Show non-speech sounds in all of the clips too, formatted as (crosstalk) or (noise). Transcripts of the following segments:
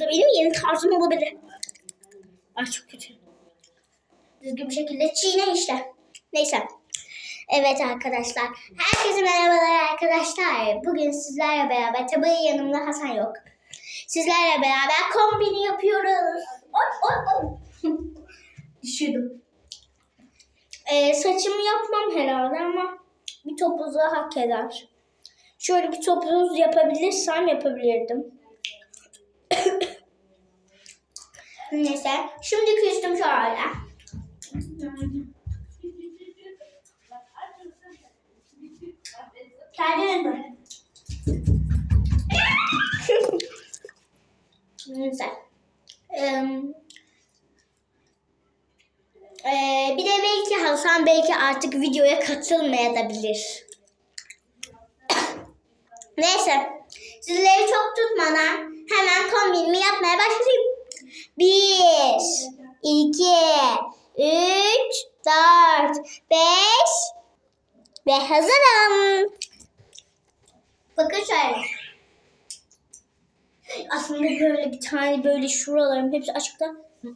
Benim yeni tarzım olabilir. Ay çok kötü. Düzgün bir şekilde çiğne işte. Neyse. Evet arkadaşlar. Herkese merhabalar arkadaşlar. Bugün sizlerle beraber tabii yanımda Hasan yok. Sizlerle beraber kombini yapıyoruz. Oy oy oy. (laughs) Düşürdüm. Ee, saçımı yapmam herhalde ama bir topuzu hak eder. Şöyle bir topuz yapabilirsem yapabilirdim. Neyse. Şimdi küstüm şöyle. Dön. Neyse. Ee, bir de belki Hasan belki artık videoya katılmayabilir. Neyse. Sizleri çok tutmadan hemen kombinimi yapmaya. Bir, iki, üç, dört, beş ve hazırım. Bakın şöyle. Aslında böyle bir tane böyle şuralarım hepsi açıkta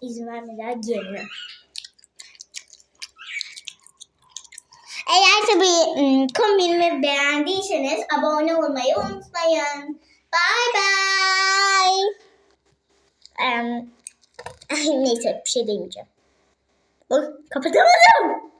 izin vermediler giyemiyorum. Eğer tabii ım, kombinimi beğendiyseniz abone olmayı unutmayın. Bye bye. Ay, (laughs) neyse bir şey demeyeceğim. Oy, kapatamadım.